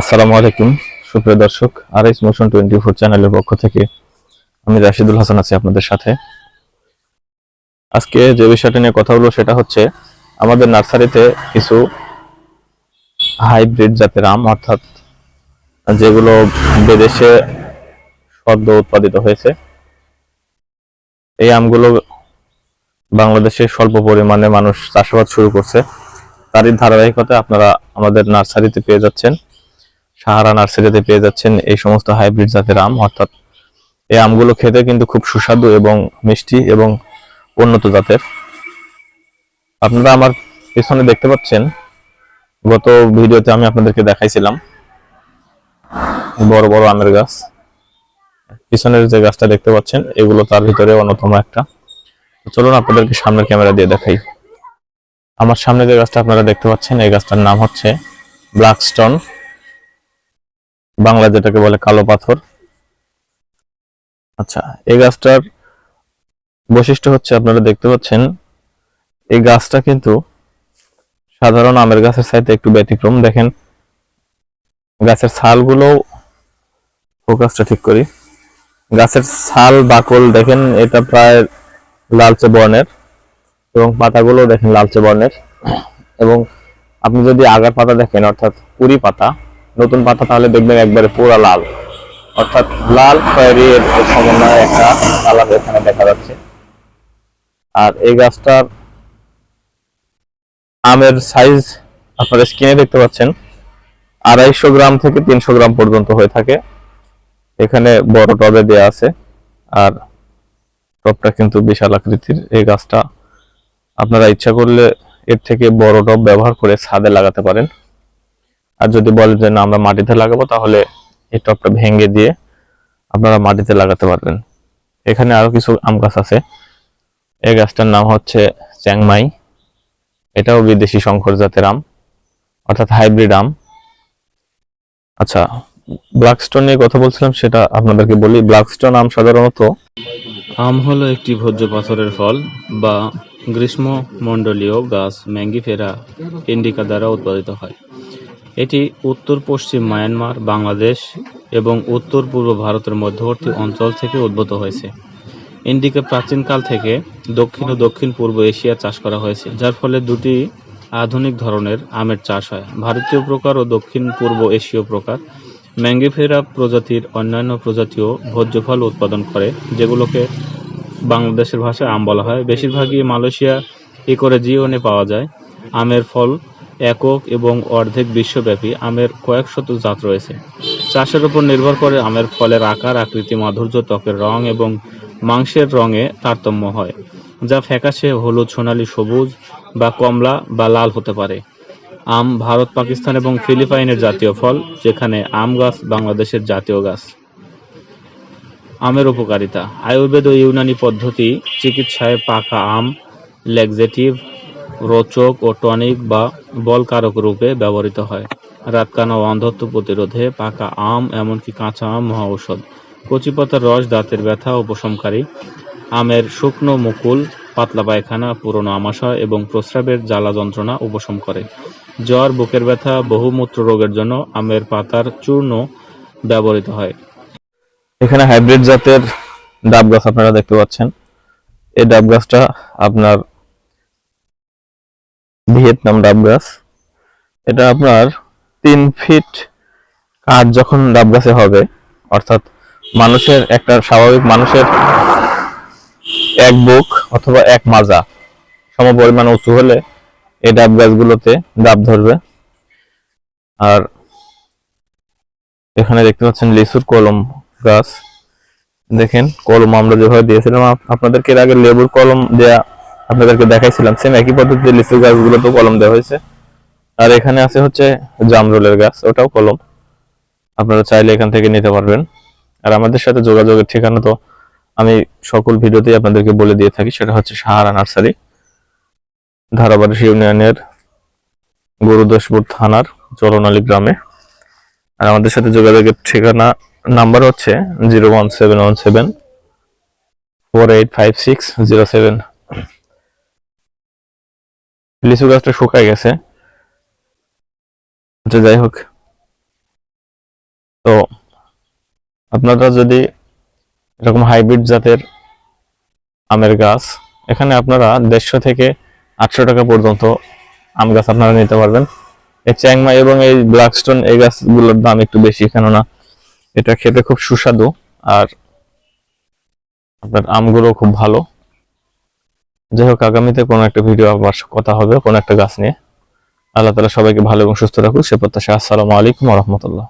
আসসালামু আলাইকুম, সুপ্রিয় দর্শক আর এস মোশন টোয়েন্টি ফোর চ্যানেলের পক্ষ থেকে আমি রাশিদুল হাসান আছি আপনাদের সাথে। আজকে যে বিষয়টা নিয়ে কথা হলো সেটা হচ্ছে আমাদের নার্সারিতে কিছু হাইব্রিড জাতের আম, অর্থাৎ যেগুলো বিদেশে সদ্য উৎপাদিত হয়েছে। এই আমগুলো বাংলাদেশে স্বল্প পরিমাণে মানুষ চাষাবাদ শুরু করছে। তারই ধারাবাহিকতা আপনারা আমাদের নার্সারিতে পেয়ে যাচ্ছেন। সাহারা নার্সারিতে পেয়ে যাচ্ছেন এই সমস্ত হাইব্রিড জাতের আম, অর্থাৎ এই আমগুলো খেতে কিন্তু খুব সুস্বাদু এবং মিষ্টি এবং উন্নত জাতের। আপনারা আমার পেছনে দেখতে পাচ্ছেন, গত ভিডিওতে আমি আপনাদেরকে দেখাইছিলাম বড় বড় আমের গাছ। পিছনের যে গাছটা দেখতে পাচ্ছেন, এগুলো তার ভিতরে অন্যতম একটা। চলুন আপনাদেরকে সামনের ক্যামেরা দিয়ে দেখাই। আমার সামনে যে গাছটা আপনারা দেখতে পাচ্ছেন, এই গাছটার নাম হচ্ছে ব্ল্যাকস্টোন। বাংলা যেটাকে বলে কালো পাথর। আচ্ছা এই গাছটার বৈশিষ্ট্য হচ্ছে, আপনারা দেখতে পাচ্ছেন, এই গাছটা কিন্তু সাধারণ আমের গাছের সাথে একটু ব্যতিক্রম। দেখেন, গাছের ছালগুলো ফোকাসটা ঠিক করি। গাছের ছাল বাকল, দেখেন, এটা প্রায় লালচে বর্ণের এবং পাতাগুলো দেখেন লালচে বর্ণের। এবং আপনি যদি আগার পাতা দেখেন, অর্থাৎ কুড়ি পাতা নতুন পাতা তাহলে দেখবেন একবারে পুরা লাল। অর্থাৎ লাল খয়েরি এর সমন্বয়ে একটা কালার এখানে দেখা যাচ্ছে। আর এই গাছটার আমের সাইজ আপনারা স্ক্রিনে দেখতে পাচ্ছেন, আড়াইশো গ্রাম থেকে তিনশো গ্রাম পর্যন্ত হয়ে থাকে। এখানে বড় টবে দেয়া আছে, আর টবটা কিন্তু বিশাল আকৃতির। এই গাছটা আপনারা ইচ্ছা করলে এর থেকে বড় টব ব্যবহার করে ছাদে লাগাতে পারেন। আর যদি বলেন যে না, আমরা মাটিতে লাগাবো, তাহলে এই টবটা ভেঙে দিয়ে আপনারা মাটিতে লাগাতে পারবেন। এখানে আরও কিছু আম গাছ আছে। এই গাছটার নাম হচ্ছে চ্যাংমাই। এটাও বিদেশি শঙ্কর জাতের আম, অর্থাৎ হাইব্রিড আম। আচ্ছা ব্ল্যাকস্টোন নিয়ে কথা বলছিলাম, সেটা আপনাদেরকে বলি। ব্ল্যাকস্টোন আম সাধারণত আম হলো একটি ভোজ্য পাথরের ফল বা গ্রীষ্মমণ্ডলীয় গাছ ম্যাঙ্গিফেরা ইন্ডিকা দ্বারা উৎপাদিত হয়। এটি উত্তর পশ্চিম মায়ানমার, বাংলাদেশ এবং উত্তর পূর্ব ভারতের মধ্যবর্তী অঞ্চল থেকে উদ্ভূত হয়েছে। ইন্ডিকা প্রাচীনকাল থেকে দক্ষিণ ও দক্ষিণ পূর্ব এশিয়া চাষ করা হয়েছে, যার ফলে দুটি আধুনিক ধরনের আমের চাষ হয়। ভারতীয় প্রকার ও দক্ষিণ পূর্ব এশীয় প্রকার ম্যাঙ্গিফেরা প্রজাতির অন্যান্য প্রজাতিও ভোজ্য ফল উৎপাদন করে, যেগুলোকে বাংলাদেশের ভাষায় আম বলা হয়। বেশিরভাগই মালয়েশিয়া, ইকোরেজিওনে পাওয়া যায়। আমের ফল একক এবং অর্ধেক বিশ্বব্যাপী আমের কয়েক শত জাত রয়েছে। চাষের উপর নির্ভর করে আমের ফলের আকার, আকৃতি, মাধুর্য, ত্বকের রং এবং মাংসের রঙে তারতম্য হয়, যা ফ্যাকাশে হলুদ, সোনালী, সবুজ বা কমলা বা লাল হতে পারে। আম ভারত, পাকিস্তান এবং ফিলিপাইনের জাতীয় ফল, যেখানে আম গাছ বাংলাদেশের জাতীয় গাছ। আমের উপকারিতা। আয়ুর্বেদ ও ইউনানি পদ্ধতি, চিকিৎসায় পাকা আম ল্যাক্সেটিভ রোচক ও টনিক বা বলকারক রূপে ব্যবহৃত হয়। রাতকানা ও অন্ধত্ব প্রতিরোধে পাকা আম, এমনকি কাঁচা আম মহা ঔষধ কচি পাতার রস, দাঁতের ব্যথা উপশমকারী। আমের শুকনো মুকুল, পাতলা পায়খানা, পুরনো আমাশয় এবং প্রস্রাবের জ্বালা যন্ত্রণা উপশম করে। জ্বর, বুকের ব্যথা, বহুমূত্র রোগের জন্য আমের পাতার চূর্ণ ব্যবহৃত হয়। এখানে হাইব্রিড জাতের ডাব গাছ আপনারা দেখতে পাচ্ছেন। এই ডাব গাছটা আপনার ভিয়েতনাম ডাব গাছ। এটা আপনার তিন ফিট কাঠ যখন ডাব গাছে হবে, অর্থাৎ মানুষের একটা স্বাভাবিক মানুষের এক বুক অথবা এক মাজা সম পরিমাণ উঁচু হলে এই ডাব গাছগুলোতে ডাব ধরবে। আর এখানে দেখতে পাচ্ছেন লিচুর কলম গাছ। দেখেন, কলম আমরা যেভাবে দিয়েছিলাম আপনাদেরকে এর আগে লেবুর কলম দেয়া আপনাদেরকে দেখাইছিলাম সেম একই পদ্ধতিতে লিচুর গাছগুলোতেও কলম দেওয়া হয়েছে। আর এখানে আছে হচ্ছে জামরুলের গাছ, ওটাও কলম। আপনারা চাইলে এখান থেকে নিতে পারবেন। আর আমাদের সাথে যোগাযোগের ঠিকানা তো আমি সকল ভিডিওতেই আপনাদেরকে বলে দিয়ে থাকি, সেটা হচ্ছে সাহারা নার্সারি ধারাবাড়ি ইউনিয়নের গুরুদাসপুর থানার চরনালী গ্রামে। আর আমাদের সাথে যোগাযোগের ঠিকানা নাম্বার হচ্ছে zero one seven one seven four eight five six zero seven. লিচু গাছটা শুকায় গেছে। আচ্ছা যাই হোক। তো আপনারা যদি এরকম হাইব্রিড জাতের আমের গাছ, এখানে আপনারা দেড়শো থেকে আটশো টাকা পর্যন্ত আম গাছ আপনারা নিতে পারবেন। এই চ্যাংমা এবং এই ব্ল্যাকস্টোন এই গাছগুলোর দাম একটু বেশি, কেননা এটা খেতে খুব সুস্বাদু আর আপনার আমগুলো খুব ভালো। যাই হোক, আগামীতে কোনো একটা ভিডিও আবার কথা হবে, কোনো একটা গাছ নিয়ে। আল্লাহ তালা সবাইকে ভালো এবং সুস্থ রাখুক, সে প্রত্যাশা আসসালামু আলাইকুম রহমতুল্লাহ।